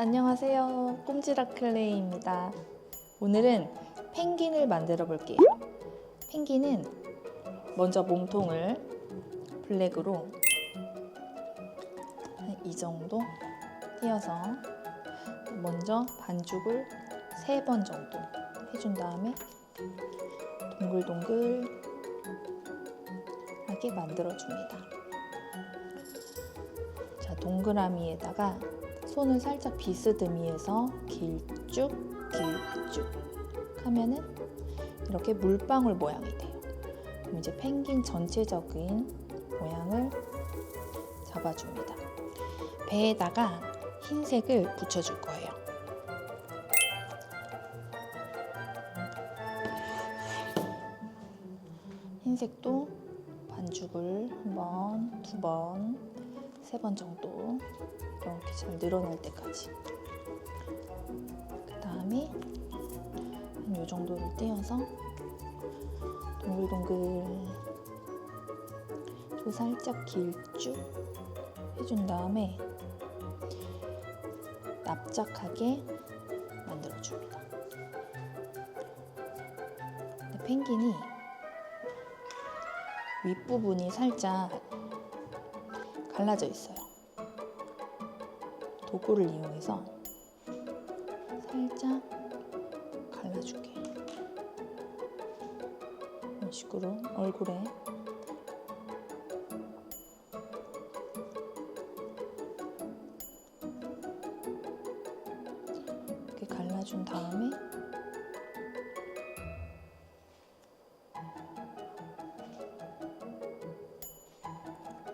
안녕하세요. 꼼지락 클레이입니다. 오늘은 펭귄을 만들어 볼게요. 펭귄은 먼저 몸통을 블랙으로 한이 정도 띄어서 먼저 반죽을 세 번 정도 해준 다음에 동글동글하게 만들어 줍니다. 자, 동그라미에다가 손을 살짝 비스듬히해서 길쭉 길쭉 하면은 이렇게 물방울 모양이 돼요. 그럼 이제 펭귄 전체적인 모양을 잡아줍니다. 배에다가 흰색을 붙여줄 거예요. 흰색도 반죽을 한 번, 두 번, 세 번 정도 이렇게 잘 늘어날 때까지. 그 다음에 한요 정도를 떼어서 동글동글 또 살짝 길쭉 해준 다음에 납작하게 만들어줍니다. 펭귄이 윗부분이 살짝 갈라져 있어요. 도구를 이용해서 살짝 갈라줄게. 이런 식으로 얼굴에 이렇게 갈라준 다음에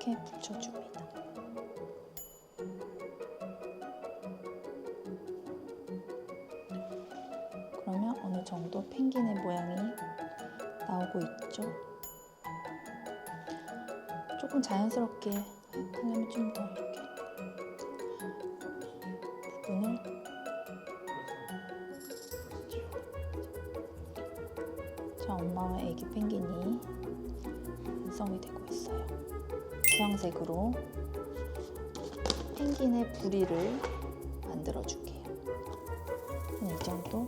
이렇게 붙여줍니다. 그러면 어느 정도 펭귄의 모양이 나오고 있죠. 조금 자연스럽게 하려면 좀 더 이렇게 부분을 자 엄마와 아기 펭귄이 완성이 되고 있어요. 주황색으로 펭귄의 부리를 만들어 줄게요. 한이 정도.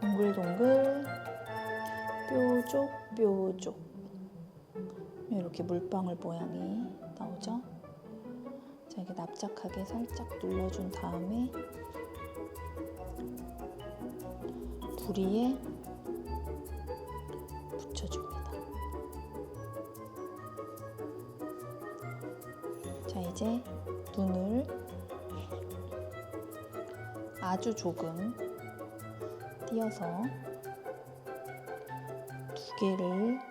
동글동글 뾰족 뾰족 이렇게 물방울 모양이 나오죠. 자 이렇게 납작하게 살짝 눌러준 다음에 부리에 붙여줍니다. 자 이제 눈을 아주 조금 띄어서 두 개를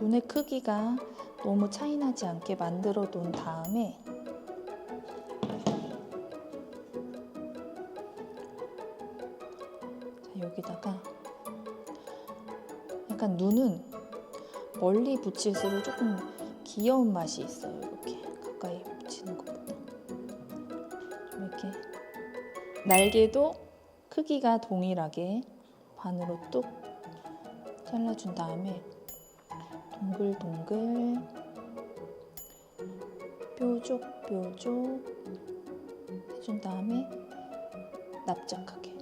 눈의 크기가 너무 차이나지 않게 만들어 놓은 다음에 자, 여기다가 약간 눈은 멀리 붙일수록 조금 귀여운 맛이 있어요. 이렇게 가까이 붙이는 것보다. 좀 이렇게 날개도 크기가 동일하게 반으로 뚝 잘라준 다음에 동글동글 뾰족뾰족 해준 다음에 납작하게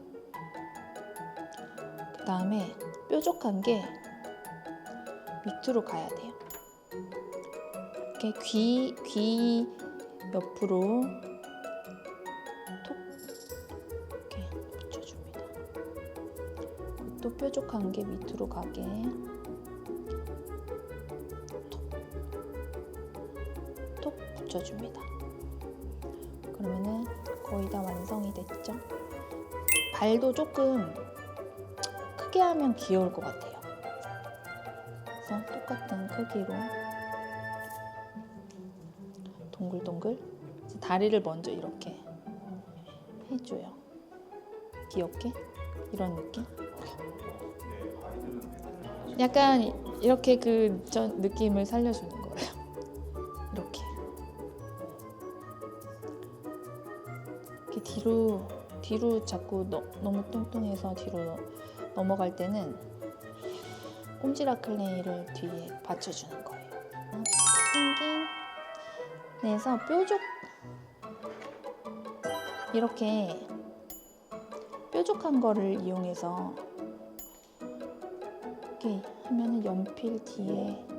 그 다음에 뾰족한 게 밑으로 가야 돼요. 이렇게 귀, 귀 옆으로 톡 이렇게 붙여줍니다. 또 뾰족한 게 밑으로 가게 붙여줍니다. 그러면은 거의 다 완성이 됐죠? 발도 조금 크게 하면 귀여울 것 같아요. 그래서 똑같은 크기로 동글동글 다리를 먼저 이렇게 해줘요. 귀엽게 이런 느낌. 약간 이렇게 그전 느낌을 살려주는 이렇게 뒤로 뒤로 자꾸 너, 너무 뚱뚱해서 뒤로 넘어갈 때는 꼼지락 클레이를 뒤에 받쳐주는 거예요. 펭귄 내서 뾰족 이렇게 뾰족한 거를 이용해서 이렇게 하면은 연필 뒤에